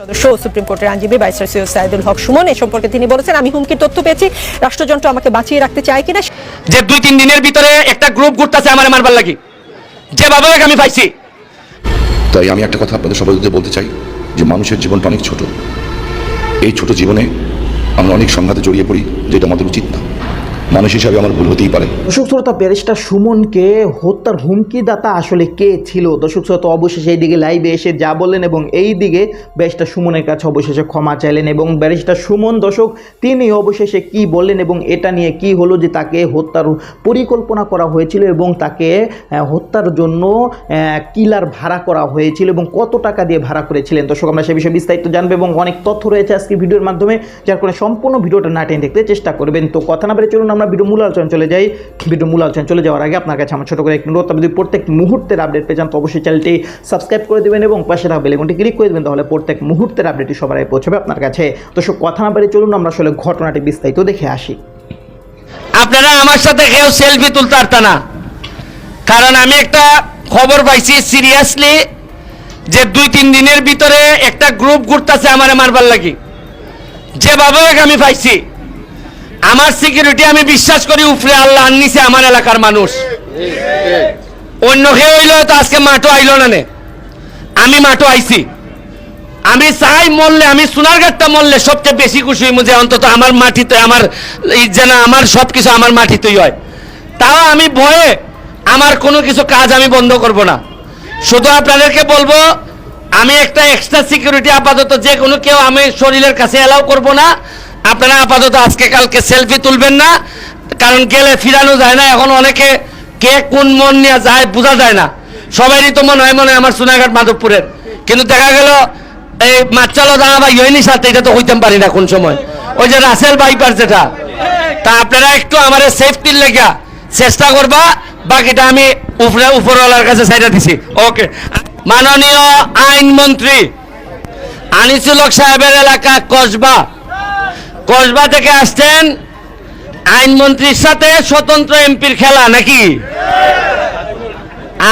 সদস্য ও সুপ্রিম কোর্টের আইনজীবী বাইসার সৈয়দ সাইদুল হক সুমন এ সম্পর্কে তিনি বলেছেন আমি হুমকির তথ্য পেয়েছি। রাষ্ট্রযন্ত্র আমাকে বাঁচিয়ে রাখতে চায় কিনা যে দুই তিন দিনের ভিতরে একটা গ্রুপ ঘুরতেছে আমার মারবার লাগি। যেভাবে হোক আমি পাইছি। তাই আমি একটা কথা আপনাদের সবাই বলতে চাই যে মানুষের জীবনটা অনেক ছোট। এই ছোট জীবনে আমরা অনেক সংঘাতে জড়িয়ে পড়ি যেটা আমাদের উচিত না। মানুষ হিসাবে আমার ভুল হতেই পারে। দর্শক শ্রোতা, ব্যারিস্টার সুমনকে হত্যার হুমকিদাতা আসলে কে ছিল? দর্শক শ্রোতা অবশেষে এই দিকে লাইভে এসে যা বললেন এবং এই দিকে ব্যারিস্টার সুমনের কাছে অবশেষে ক্ষমা চাইলেন এবং ব্যারিস্টার সুমন, দর্শক তিনি অবশেষে কি বললেন এবং এটা নিয়ে কি হলো যে তাকে হত্যার পরিকল্পনা করা হয়েছিল এবং তাকে হত্যার জন্য কিলার ভাড়া করা হয়েছিল এবং কত টাকা দিয়ে ভাড়া করেছিলেন? দর্শক, আমরা সে বিষয়ে বিস্তারিত জানব এবং অনেক তথ্য রয়েছে আজকে ভিডিওর মাধ্যমে। যার কারণে সম্পূর্ণ ভিডিওটা না টেনে দেখতে চেষ্টা করবেন। তো কথা না বেড়ে চলুন, আমরা ভিডিও মূল আলোচনা চলে যাই। ভিডিও মূল আলোচনা চলে যাওয়ার আগে আপনার কাছে আমার ছোট করে একটু অনুরোধ। যদি প্রত্যেক মুহূর্তের আপডেট পেয়ে যান, তো অবশ্যই চ্যানেলটি সাবস্ক্রাইব করে দেবেন এবং পাশে থাকা বেলেগুনটি ক্লিক করে দেবেন, তাহলে প্রত্যেক মুহূর্তের আপডেটটি সবার আগে পৌঁছবে আপনার কাছে। তো সব কথা না বেড়ে চলুন, আমরা আসলে ঘটনাটি বিস্তারিত দেখে আসি। আপনারা আমার সাথে কেউ সেলফি তুলতে পারত না। কারণ আমি একটা খবর পাইছি সিরিয়াসলি যে দুই, তিন দিনের ভিতরে একটা গ্রুপ ঘুরতেছে আমার মারবার লাগি। যেভাবে আমি পাইছি। আমার সিকিউরিটি আমি বিশ্বাস করি উপরে আল্লাহ নিছে আমার এলাকার মানুষ। অন্য কেউ হইল তো আজকে মাঠও আইল না নে। আমি মাঠও আইছি। আমি চাই মরলে, আমি সোনার সোনারঘাটটা মরলে সবচেয়ে বেশি খুশি হইমু যে অন্তত আমার মাটিতে, আমার যেন আমার সব কিছু আমার মাটিতেই হয়। তাও আমি ভয়ে আমার কোনো কিছু কাজ আমি বন্ধ করব না। শুধু আপনাদেরকে বলব, আমি একটা এক্সট্রা সিকিউরিটি আপাতত যে কোনো কেউ আমি শরীরের কাছে এলাও করব না। আপনারা আপাতত আজকে কালকে সেলফি তুলবেন না, কারণ গেলে ফিরানো যায় না, এখন অনেকে কে কোন মন নিয়ে যায় বোঝা যায় না। সবারই তো মনে হয় মনে হয় আমার সোনাঘাট মাধবপুরের। কিন্তু দেখা গেল, এই মাচ্চালো দাঁড়া বা ইয়নি সাথে এটা তো হইতাম পারি না কোন সময়। ওই যে রাসেল বাইপার যেটা, তা আপনারা একটু আমার সেফটির লেগা চেষ্টা করবা, বাকিটা আমি উপরে উপরওয়ালার কাছে সাইডা দিছি। ওকে মাননীয় আইনমন্ত্রী, আনিসুল হক সাহেবের এলাকা কসবা। কসবা থেকে আসছেন আইনমন্ত্রীর সাথে স্বতন্ত্র এমপির খেলা নাকি?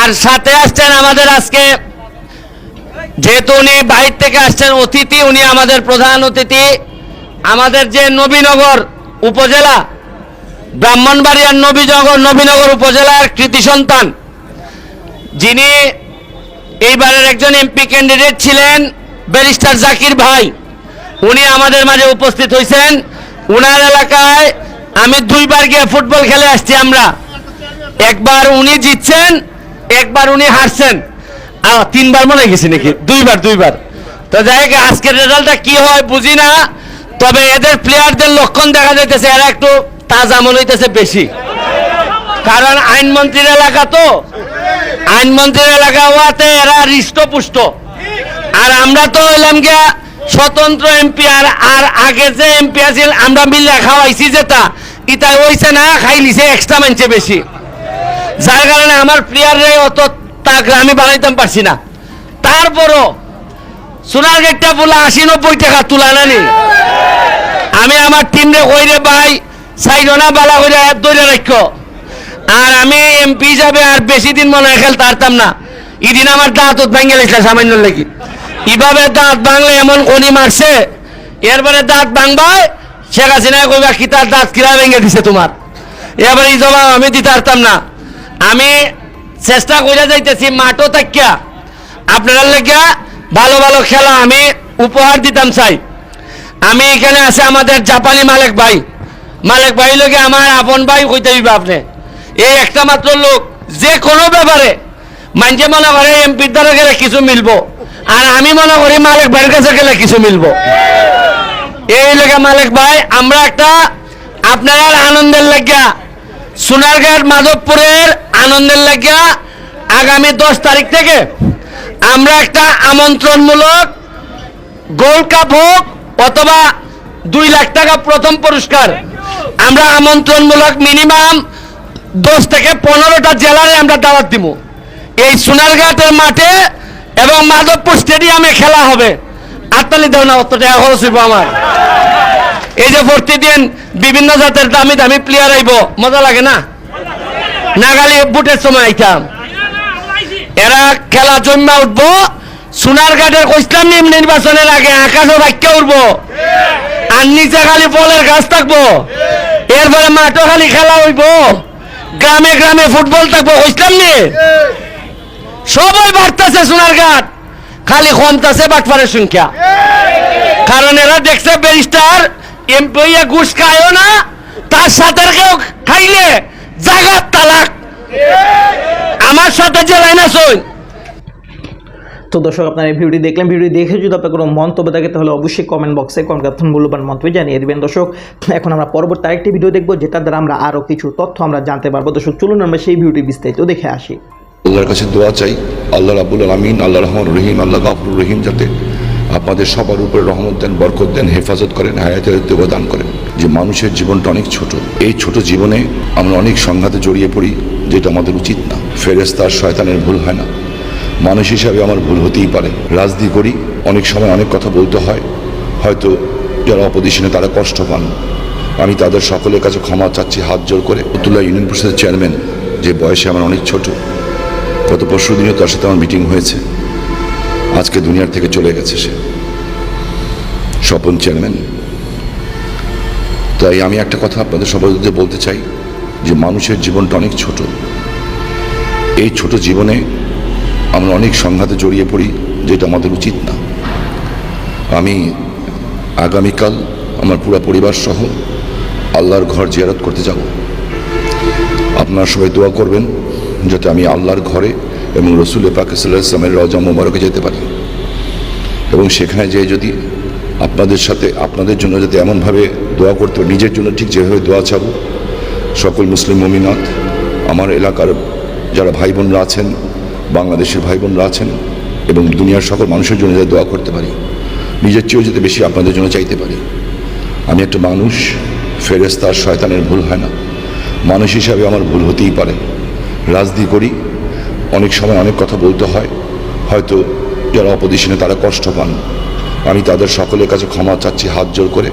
আর সাথে আসছেন আমাদের আজকে যেহেতু উনি বাইর থেকে আসছেন অতিথি, উনি আমাদের প্রধান অতিথি। আমাদের যে নবীনগর উপজেলা, ব্রাহ্মণবাড়িয়ার নবীনগর নবীনগর উপজেলার কৃতি সন্তান, যিনি এইবারের একজন এমপি ক্যান্ডিডেট ছিলেন, ব্যারিস্টার জাকির ভাই। উনি আমাদের মাঝে উপস্থিত হয়েছেন উনার এলাকায় আমি দুইবার গিয়ে ফুটবল খেলে আসছি আমরা। একবার উনি জিতছেন, একবার উনি হারছেন। তিনবার মনে গেছি নাকি? দুইবার দুইবার। তো যাই হোক, আজকের রেজাল্টটা কি হয় বুঝি না, তবে এদের প্লেয়ারদের লক্ষণ দেখা যাইতেছে, এরা একটু তাজা মনে হইতেছে বেশি। কারণ আইনমন্ত্রীর এলাকা তো, আইনমন্ত্রীর এলাকা হওয়াতে এরা হৃষ্টপুষ্ট। আর আমরা তো হইলাম গিয়া স্বতন্ত্র এমপি আর আগে যে এমপি আছিল, আমরা মিলে খাওয়াইছি যেটা। ইটা হইছে না, খাই নিছে এক্সট্রা মানছে বেশি। যার কারণে আমার প্লেয়াররে অত তাক আমি বানাইতাম পারছি না। তারপরও সোনার গেটটা বলে আশি নব্বই টাকা তুলা নানি। আমি আমার টিমরে কইরে ভাই সাইডনা বালা কইরে দৈরে রাখো আর আমি এমপি হিসাবে আর বেশি দিন মনে হয় খেলতে পারতাম না। ইদিন আমার দাঁত ভেঙে গেছিল সামান্য লেগে। এভাবে দাঁত ভাঙলে এমন কনি মারছে, এরপরে দাঁত ভাঙবায়, শেখ হাসিনা কইবা কি তার দাঁত কিরা ভেঙে দিছে তোমার? এবার এই জবাব আমি দিতে পারতাম না। আমি চেষ্টা করে যাইতেছি, মাঠও তাকিয়া। আপনার লেগা ভালো ভালো খেলা আমি উপহার দিতাম চাই। আমি এখানে আছে আমাদের জাপানি মালিক ভাই। মালিক ভাই লোকে আমার আপন ভাই কইতে দিবে আপনি। এই একটা মাত্র লোক, যে কোনো ব্যাপারে মানছে মনে করে এমপির দ্বারা গেলে কিছু মিলবো। আর আমি মনে করি মালিক ভাইয়ের কাছে গেলে কিছু মিলবো। এই লোকে মালিক ভাই, আমরা একটা আপনার আনন্দের লাগিয়া সোনারঘাট মাধবপুরের আনন্দের লাগিয়া আগামী দশ তারিখ থেকে আমরা একটা আমন্ত্রণমূলক গোল্ড কাপ হোক অথবা দুই লাখ টাকা প্রথম পুরস্কার। আমরা আমন্ত্রণমূলক মিনিমাম দশ থেকে পনেরোটা জেলারে আমরা দাওয়াত দিব। এই সোনারঘাটের মাঠে এবং মাধবপুর স্টেডিয়ামে খেলা হবে। আটতালি দেও না, অত টাকা খরচ হইব আমার। এই যে প্রতিদিন বিভিন্ন জাতের দামি দামি প্লেয়ার আইব। মজা লাগে না? নাগালি বুটের সময় আইতাম। এরা খেলা জমা উঠবো। সোনারঘাটের কইসলাম নিম নির্বাচনের আগে আকাশও বাক্য উঠবো। আর নিচে খালি ফলের গাছ থাকব। এরপরে মাঠও খালি খেলা হইব। গ্রামে গ্রামে ফুটবল থাকব কইসলাম নি সবাই বাড়তেছে সোনারঘাট খালি কমতাছে বাটপারের সংখ্যা। কারণ এরা দেখছে ব্যারিস্টার এমপি ঘুষ খায়ও না, তার সাথে কেউ খাইলে জাগাত তালাক। আমার সাথে যে লাইন আছে তো দর্শক, আপনার এই ভিডিওটি দেখলেন। ভিডিও দেখে যদি আপনার কোনো মন্তব্য থাকে, তাহলে অবশ্যই কমেন্ট বক্সে কমেন্ট আপনার মূল্যবান মন্তব্য জানিয়ে দেবেন। দর্শক, এখন আমরা পরবর্তী আরেকটি ভিডিও দেখব, যেটার দ্বারা আমরা আরও কিছু তথ্য আমরা জানতে পারব। দর্শক, চলুন আমরা সেই ভিডিওটি বিস্তারিত দেখে আসি। আল্লাহর কাছে দোয়া চাই। আল্লাহ রাবুল আলমিন, আল্লাহ রহমান রহিম, আল্লাহ গাফরুর রহিম যাতে আপনাদের সবার উপরে রহমত দেন, বরকত দেন, হেফাজত করেন হায়াতের দেবদান করেন। যে মানুষের জীবনটা অনেক ছোট, এই ছোট জীবনে আমরা অনেক সংঘাতে জড়িয়ে পড়ি, যেটা আমাদের উচিত না। ফেরেস্তার শয়তানের ভুল হয় না। মানুষ হিসাবে আমার ভুল হতেই পারে। রাজনীতি করি, অনেক সময় অনেক কথা বলতে হয়। হয়তো যারা অপোজিশনে তারা কষ্ট পান। আমি তাদের সকলের কাছে ক্ষমা চাচ্ছি, হাত জোর করে। ফতুল্লাহ ইউনিয়ন পরিষদের চেয়ারম্যান যে বয়সে আমার অনেক ছোট। গত পরশু দিনও তার সাথে আমার মিটিং হয়েছে। আজকে দুনিয়ার থেকে চলে গেছে সে। স্বপন চেয়ারম্যান। তাই আমি একটা কথা আপনাদের উদ্দেশ্যে বলতে চাই যে মানুষের জীবনটা অনেক ছোট। এই ছোট জীবনে আমরা অনেক সংঘাতে জড়িয়ে পড়ি, যেটা আমাদের উচিত না। আমি আগামীকাল আমার পুরো পরিবার সহ আল্লাহর ঘর জিয়ারত করতে যাব। আপনারা সবাই দোয়া করবেন। যাতে আমি আল্লাহর ঘরে এবং রসুল পাকিস্তাল্লাহ ইসলামের রজা মোবারকে যেতে পারি। এবং সেখানে যেয়ে যদি আপনাদের সাথে আপনাদের জন্য যাতে এমনভাবে দোয়া করতে পারি, নিজের জন্য ঠিক যেভাবে দোয়া চাবো সকল মুসলিম মমিনাথ আমার এলাকার যারা ভাই বোনরা আছেন বাংলাদেশের ভাই বোনরা আছেন এবং দুনিয়ার সকল মানুষের জন্য যাতে দোয়া করতে পারি নিজের চেয়েও যাতে বেশি আপনাদের জন্য চাইতে পারি। আমি একটা মানুষ ফেরেস্তার শয়তানের ভুল হয় না। মানুষ হিসাবে আমার ভুল হতেই পারে। রাজনীতি করি, অনেক সময় অনেক কথা বলতে হয়, হয়তো যারা অপোজিশনে তারা কষ্ট পান। আমি তাদের সকলের কাছে ক্ষমা চাচ্ছি হাত জোর করে,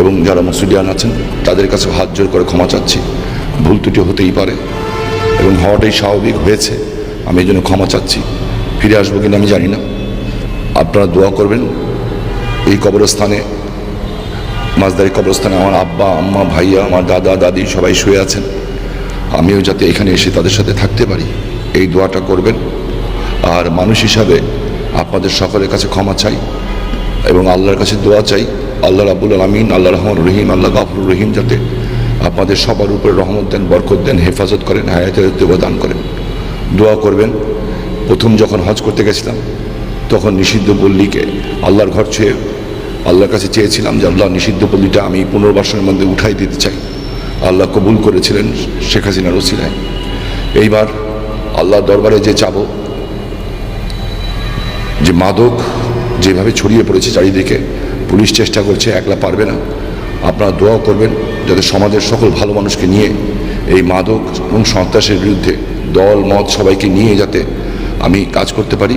এবং যারা মুসলিয়ান আছেন, তাদের কাছে হাত জোর করে ক্ষমা চাচ্ছি। ভুল ত্রুটি হতেই পারে, এবং হওয়াটাই স্বাভাবিক হয়েছে, আমি এই জন্য ক্ষমা চাচ্ছি। ফিরে আসব কিনা আমি জানি না। আপনারা দোয়া করবেন, এই কবরস্থানে মাঝদারি কবরস্থানে আমার আব্বা, আম্মা, ভাইয়া, আমার দাদা, দাদি সবাই শুয়ে আছেন। আমিও যাতে এখানে এসে তাদের সাথে থাকতে পারি, এই দোয়াটা করবেন। আর মানুষ হিসাবে আপনাদের সকলের কাছে ক্ষমা চাই এবং আল্লাহর কাছে দোয়া চাই। আল্লাহ রাবুল আলমিন আল্লাহ রহমান রহিম আল্লাহ গাফরুর রহিম যাতে আপনাদের সবার উপরে রহমত দেন, বরকত দেন, হেফাজত করেন হায়াতের দেবদান করেন। দোয়া করবেন। প্রথম যখন হজ করতে গেছিলাম, তখন নিষিদ্ধ পল্লীকে আল্লাহর ঘর ছুঁয়ে, আল্লাহর কাছে চেয়েছিলাম যে আল্লাহ নিষিদ্ধ পল্লীটা আমি পুনর্বাসনের মধ্যে উঠাই দিতে চাই। আল্লাহ কবুল করেছিলেন শেখ হাসিনার ওসিলায়। এইবার আল্লাহ দরবারে যে চাবো, যে মাদক যেভাবে ছড়িয়ে পড়েছে চারিদিকে, পুলিশ চেষ্টা করছে, একলা পারবে না। আপনারা দোয়া করবেন যাতে সমাজের সকল ভালো মানুষকে নিয়ে এই মাদক এবং সন্ত্রাসের বিরুদ্ধে দল, মত সবাইকে নিয়ে যাতে আমি কাজ করতে পারি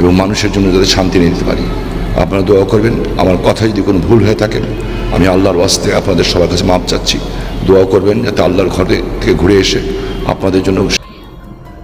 এবং মানুষের জন্য যাতে শান্তি এনে দিতে পারি। আপনারা দোয়া করবেন। আমার কথা যদি কোনো ভুল হয়ে থাকে, আমি আল্লাহর ওয়াস্তে আপনাদের সবার কাছে মাপ চাচ্ছি। দোয়া করবেন যাতে আল্লাহর ঘরে থেকে ঘুরে এসে আপনাদের জন্য